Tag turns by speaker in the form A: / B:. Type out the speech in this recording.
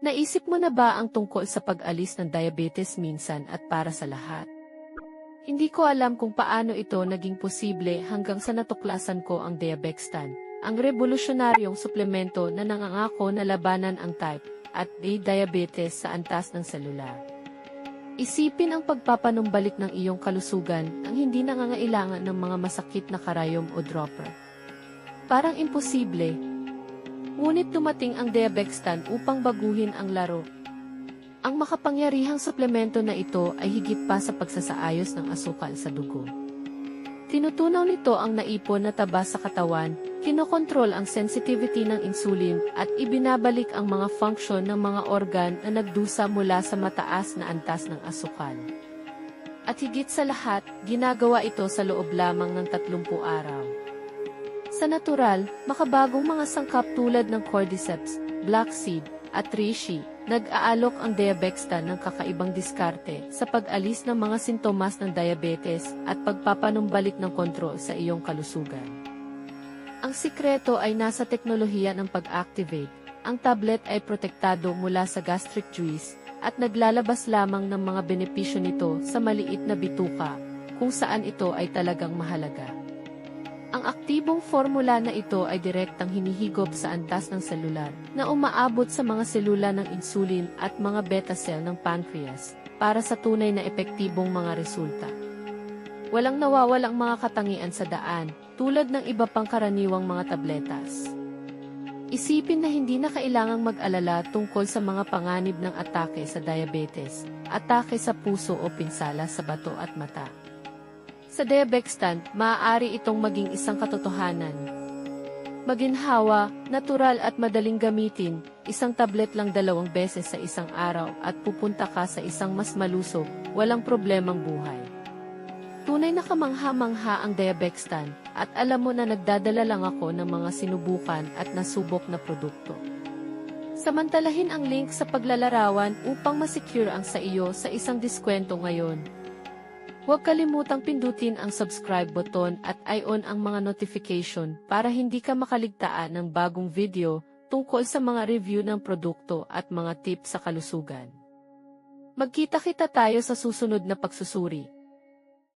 A: Naisip mo na ba ang tungkol sa pag-alis ng diabetes minsan at para sa lahat? Hindi ko alam kung paano ito naging posible hanggang sa natuklasan ko ang Diabextan, ang revolusyonaryong suplemento na nangangako na labanan ang type at A diabetes sa antas ng selular. Isipin ang pagpapanumbalik ng iyong kalusugan ang hindi nangangailangan ng mga masakit na karayom o dropper. Parang imposible, Ngunit dumating ang Diabextan upang baguhin ang laro. Ang makapangyarihang suplemento na ito ay higit pa sa pagsasaayos ng asukal sa dugo. Tinutunaw nito ang naipon na taba sa katawan, kinokontrol ang sensitivity ng insulin at ibinabalik ang mga function ng mga organ na nagdusa mula sa mataas na antas ng asukal. At higit sa lahat, ginagawa ito sa loob lamang ng 30 araw. Sa natural, makabagong mga sangkap tulad ng cordyceps, black seed, at reishi, nag-aalok ang Diabextan ng kakaibang diskarte sa pag-alis ng mga sintomas ng diabetes at pagpapanumbalik ng kontrol sa iyong kalusugan. Ang sikreto ay nasa teknolohiya ng pag-activate. Ang tablet ay protektado mula sa gastric juice at naglalabas lamang ng mga benepisyo nito sa maliit na bituka, kung saan ito ay talagang mahalaga. Ang aktibong formula na ito ay direktang hinihigop sa antas ng selular na umaabot sa mga selula ng insulin at mga beta cell ng pancreas para sa tunay na epektibong mga resulta. Walang nawawalang mga katangian sa daan tulad ng iba pang karaniwang mga tabletas. Isipin na hindi na kailangang mag-alala tungkol sa mga panganib ng atake sa diabetes, atake sa puso o pinsala sa bato at mata. Sa Debextan, maaari itong maging isang katotohanan. Maginhawa, natural at madaling gamitin, isang tablet lang dalawang beses sa isang araw at pupunta ka sa isang mas malusog, walang problemang buhay. Tunay na kamangha-mangha ang Debextan at alam mo na nagdadala lang ako ng mga sinubukan at nasubok na produkto. Samantalahin ang link sa paglalarawan upang masecure ang sa iyo sa isang diskwento ngayon. Huwag kalimutang pindutin ang subscribe button at i-on ang mga notification para hindi ka makaligtaan ng bagong video tungkol sa mga review ng produkto at mga tips sa kalusugan. Magkita-kita tayo sa susunod na pagsusuri.